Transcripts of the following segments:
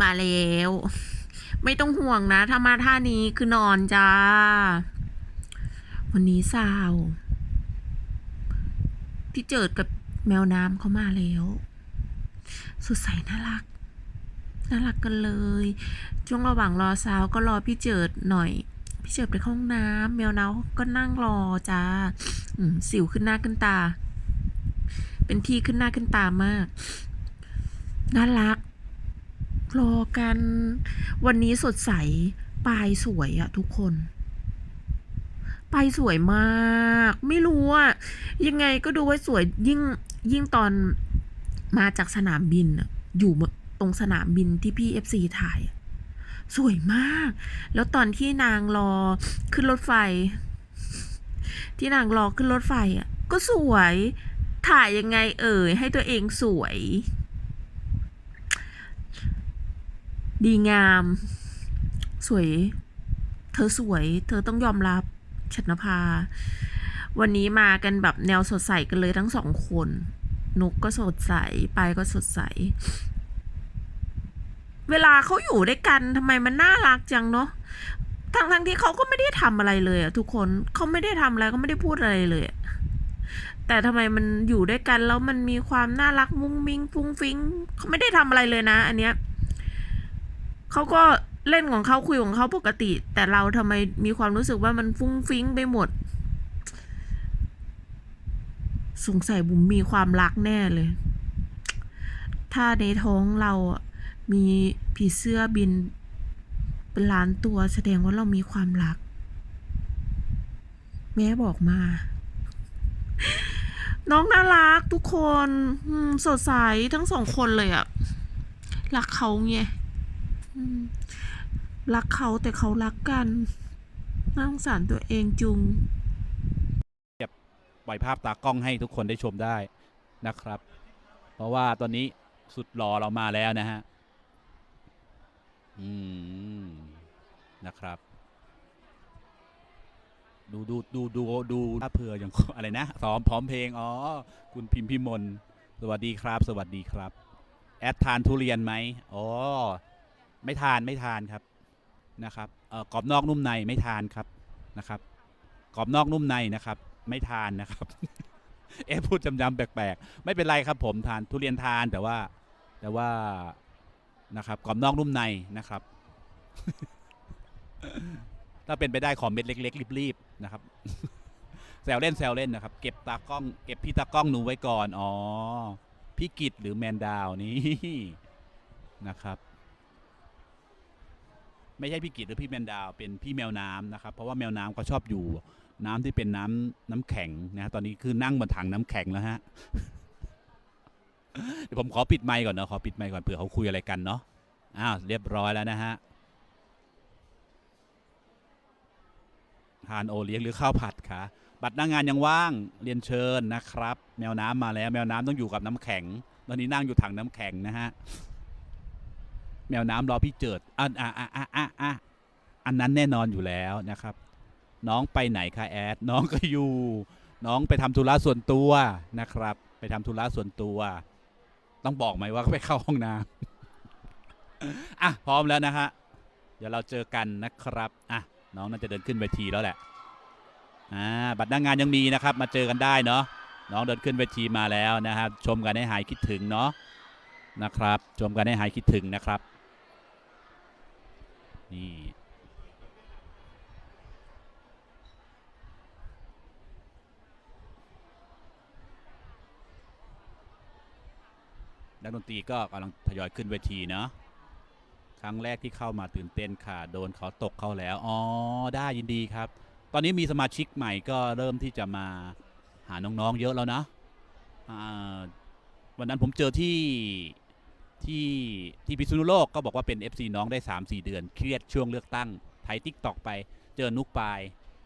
มาแล้ว ไม่ต้องห่วงนะ ถ้ามาท่านี้คือนอนจ้า วันนี้สาวพี่เจิดกับแมวน้ำเขามาแล้ว สดใสน่ารัก น่ารักกันเลย ช่วงระหว่างรอสาวก็รอพี่เจิดหน่อย พี่เจิดไปเข้าห้องน้ำแมวน้ำก็นั่งรอจ้าสิวขึ้นหน้าขึ้นตา เป็นที่ขึ้นหน้าขึ้นตามาก น่ารัก รอกัน วันนี้สดใส ปลายสวยอะทุกคน ปลายสวยมาก ไม่รู้อะยังไงก็ดูไว้สวยยิ่งยิ่งตอนมาจากสนามบินอะอยู่ตรงสนามบินที่พี่เอฟซีถ่าย สวยมาก แล้วตอนที่นางรอขึ้นรถไฟ ที่นางรอขึ้นรถไฟอะก็สวยถ่ายยังไงเอ่ยให้ตัวเองสวย ดีงาม สวย เธอสวย เธอต้องยอมรับชันภา วันนี้มากันแบบแนวสดใสกันเลยทั้งสองคน นุกก็สดใส ไปก็สดใส เวลาเขาอยู่ด้วยกันทำไมมันน่ารักจังเนาะทั้งทั้งที่เขาก็ไม่ได้ทำอะไรเลยอะทุกคนเขาไม่ได้ทำอะไรก็ไม่ได้พูดอะไรเลย แต่ทำไมมันอยู่ด้วยกันแล้วมันมีความน่ารักมุ้งมิ้งฟุ้งฟิ้งเขาไม่ได้ทำอะไรเลยนะ อันเนี้ย เขาก็เล่นของเขาคุยของเขาปกติ แต่เราทำไมมีความรู้สึกว่ามันฟุ้งฟิ้งไปหมด สงสัยบุ๋มมีความรักแน่เลย ถ้าในท้องเราอะมีผีเสื้อบิน เป็นล้านตัวแสดงว่าเรามีความรัก แม่บอกมา น้องน่ารักทุกคนสดใสทั้งสองคนเลยอะรักเขาไง รักเขาแต่เขารักกันน่าสงสารตัวเองจุงปล่อยภาพตากล้องให้ทุกคนได้ชมได้นะครับ เพราะว่าตอนนี้สุดหล่อเรามาแล้วนะฮะ อืม นะครับ ดูดูดูดูดูถ้าเผื่ออย่างอะไรนะซ้อมพร้อมเพลง อ๋อ คุณพิมพิมล สวัสดีครับ สวัสดีครับ แอดทานทุเรียนไหมอ๋อ ไม่ทานไม่ทานครับนะครับเอ่อกรอบนอกนุ่มในไม่ทานครับนะครับกรอบนอกนุ่มในนะครับ ไม่ทานนะครับ เอ๊พูดจำจำๆแปลกๆไม่เป็นไรครับผมทานทุเรียนทานแต่ว่าแต่ว่านะครับกรอบนอกนุ่มในนะครับ ถ้าเป็นไปได้ขอเม็ดเล็กๆรีบๆนะครับแซวเล่นแซวเล่นนะครับ เก็บตากล้อง เก็บพี่ตากล้องหนูไว้ก่อน อ๋อ พี่กิตหรือแมนดาวนี่นะครับ ไม่ใช่พี่กิตหรือพี่แมนดาวเป็นพี่แมวน้ำนะครับ เพราะว่าแมวน้ำเขาชอบอยู่ น้ำที่เป็นน้ำน้ำแข็งนะตอนนี้คือนั่งบนถังน้ำแข็งแล้วฮะ เดี๋ยวผมขอปิดไมค์ก่อนเนาะขอปิดไมค์ก่อนเผื่อเขาคุยอะไรกันเนาะอ้าวเรียบร้อยแล้วนะฮะทานโอเลี้ยงหรือข้าวผัดคะบัตรหน้างงานยังว่างเรียนเชิญนะครับ แมวน้ำมาแล้ว แมวน้ำต้องอยู่กับน้ำแข็ง ตอนนี้นั่งอยู่ถังน้ำแข็งนะฮะ แมวน้ำรอพี่เจิดอะอะอะอะอะอะอันนั้นแน่นอนอยู่แล้วนะครับ น้องไปไหนคะแอดน้องก็อยู่ น้องไปทำธุระส่วนตัวนะครับ ไปทำธุระส่วนตัว ต้องบอกไหมว่าไปเข้าห้องน้ำอะพร้อมแล้วนะฮะเดี๋ยวเราเจอกันนะครับอะน้องน่าจะเดินขึ้นเวทีแล้วแหละอ่าบัตรหน้างงานยังมีนะครับ มาเจอกันได้เนาะน้องเดินขึ้นเวทีมาแล้วนะครับ ชมกันให้หายคิดถึงเนาะนะครับ ชมกันให้หายคิดถึงนะครับ นี่ นักดนตรีก็กำลังทยอยขึ้นเวทีเนาะครั้งแรกที่เข้ามาตื่นเต้นค่ะ โดนเขาตกเข้าแล้ว อ๋อ ได้ยินดีครับ ตอนนี้มีสมาชิกใหม่ก็เริ่มที่จะมาหาน้องๆเยอะแล้วนะ วันนั้นผมเจอที่ ที่ที่พิษณุโลกก็บอกว่าเป็น FC น้องได้ 3-4 เดือน เครียดช่วงเลือกตั้งไทยทิกตอกไปเจอนุกปาย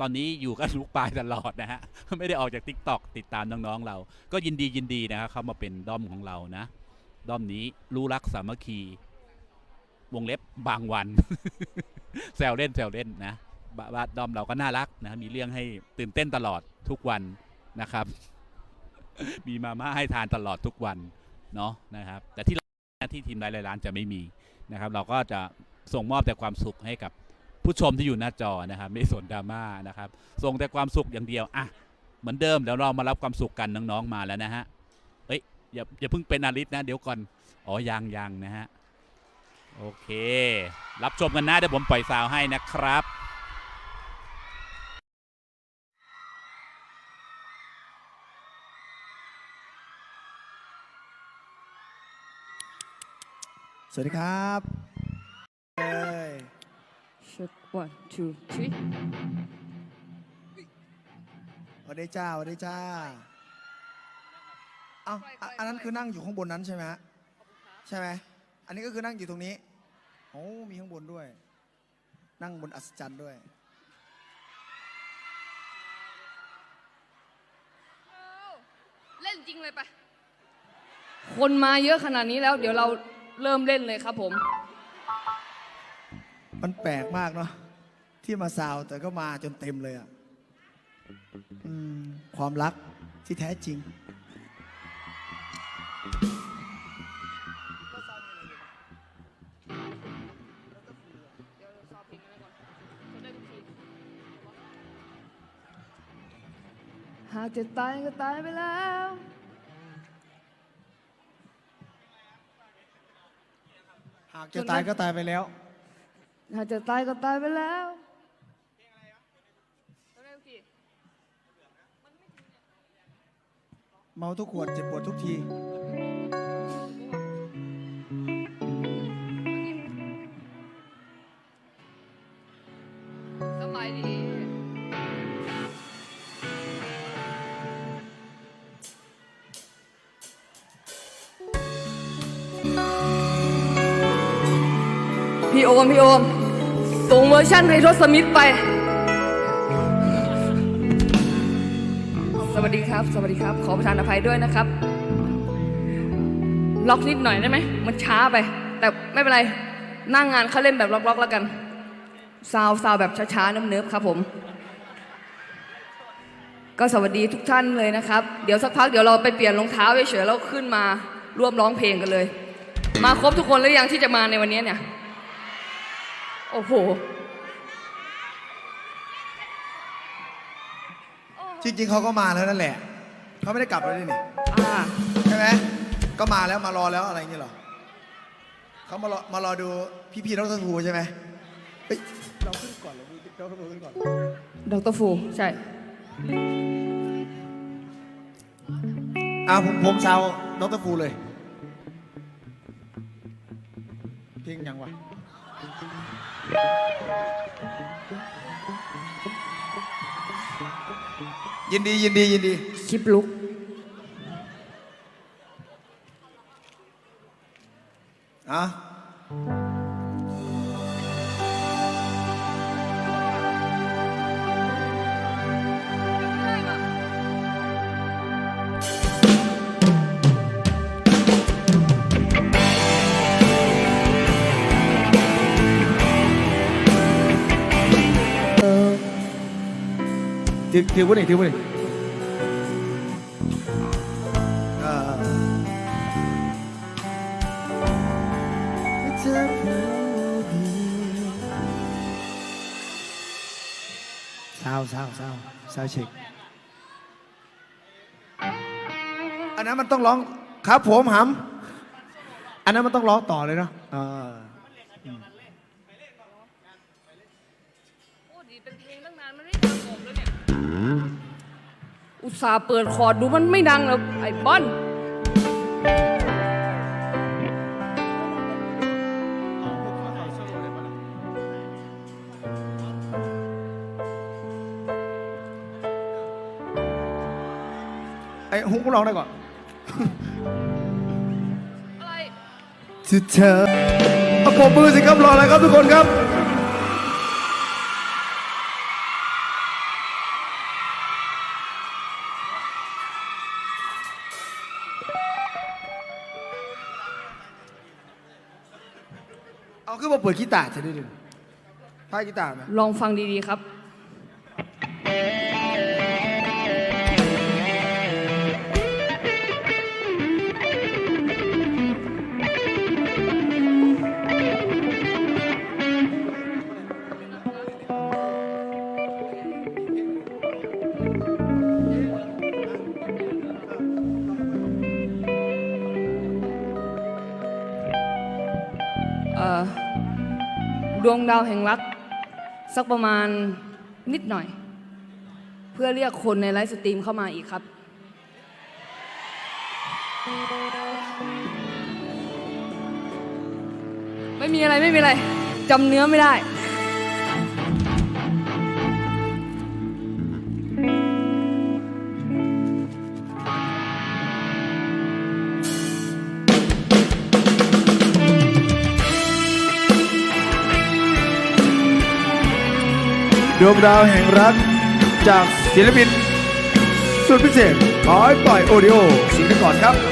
ตอนนี้อยู่กับนุกปายตลอดนะฮะ ไม่ได้ออกจากทิกตอกติดตามน้องๆเรา ก็ยินดียินดีนะครับเข้ามาเป็นด้อมของเรานะด้อมนี้รู้รักสามัคคี วงเล็บบางวัน แซวเล่นแซวเล่นนะบบ้านด้อมเราก็น่ารักนะมีเรื่องให้ตื่นเต้นตลอดทุกวันนะครับ มีมาม่าให้ทานตลอดทุกวันเนาะนะครับ แต่ที่ ที่ทีมไลฟ์ร้านจะไม่มีนะครับเราก็จะส่งมอบแต่ความสุขให้กับผู้ชมที่อยู่หน้าจอนะครับไม่สนดราม่านะครับส่งแต่ความสุขอย่างเดียวอะเหมือนเดิมเดี๋ยวเรามารับความสุขกันน้องๆมาแล้วนะฮะเอ้ยอย่าอย่าเพิ่งเป็นอาริสนะเดี๋ยวก่อนอ๋อยังยังนะฮะโอเค รับชมกันนะเดี๋ยวผมปล่อยซาวให้นะครับ สวัสดีครับเอ้ย Check one, two, three. สวัสดีจ้าสวัสดีจ้าเอ้าอะอันนั้นคือนั่งอยู่ข้างบนนั้นใช่ไหมฮะใช่ไหมอันนี้ก็คือนั่งอยู่ตรงนี้โอ้มีข้างบนด้วย นั่งบนอัศจรรย์ด้วย เล่นจริงเลยปะคนมาเยอะขนาดนี้แล้ว เดี๋ยวเรา เริ่มเล่นเลยครับผม มันแปลกมากเนาะที่มาซาวแต่ก็มาจนเต็มเลยอะอืมความรักที่แท้จริง หากจะตายก็ตายไปแล้วากจะตายก็ตายไปแล้ว หากจะตายก็ตายไปแล้วเพลงอะไรวะเมาทุกขวดเจ็บปวดทุกที พี่โอมพี่โอม ส่งเวอร์ชันไททศมิธไป สวัสดีครับ สวัสดีครับ ขอประทานอภัยด้วยนะครับ ล็อกนิดหน่อยได้ไหม มันช้าไป แต่ไม่เป็นไร นั่งงานเขาเล่นแบบล็อกๆแล้วกันซาวซาวแบบช้าๆเนิบๆครับผม ก็สวัสดีทุกท่านเลยนะครับ เดี๋ยวสักพักเดี๋ยวเราไปเปลี่ยนรองเท้าเฉยๆแล้วขึ้นมาร่วมร้องเพลงกันเลย มาครบทุกคนหรือยังที่จะมาในวันนี้เนี่ย โอ้โห จริงๆเขาก็มาแล้วนั่นแหละ เขาไม่ได้กลับเลยนี่อ่า ใช่ไหมก็มาแล้วมารอแล้วอะไรอย่างเงี้ยเหรอเขามารอมารอดูพี่ๆดรทูใช่ไหมเฮ้ยเราขึ้นก่อนเราดรทูขึ้นก่อนดรฟู ใช่ อ่าผมผมซาวดรฟูเลย เพลงยังวะ ยินดียินดียินดี คลิปลุกอะ ถือถือวุ้นอีกถือวุ้นอีกเออเธอผู้ดีเศร้าเศร้าเศร้าเศร้าเช็คอันนั้นมันต้องร้องครับผมหำอันนั้นมันต้องร้องต่อเลยเนาะเออ อุตส่าห์เปิดคอร์ดดูมันไม่ดังแล้วไอ้บอลไอ้ฮุกร้องได้ก่อน อะไร ที่เธอเอาปมมือสิครับรออะไรครับทุกคนครับ เอาขึ้นมาเปิดกีตาร์จะได้ดูพายกีตาร์ไหมลองฟังดีๆครับ ดวงดาวแห่งรัก สักประมาณนิดหน่อย เพื่อเรียกคนในไลฟ์สตรีมเข้ามาอีกครับ ไม่มีอะไรไม่มีอะไรจำเนื้อไม่ได้ ดวงดาวแห่งรัก จากศิลปิน สุดพิเศษขอให้ปล่อยโอดิโอสิงห์ก่อนครับ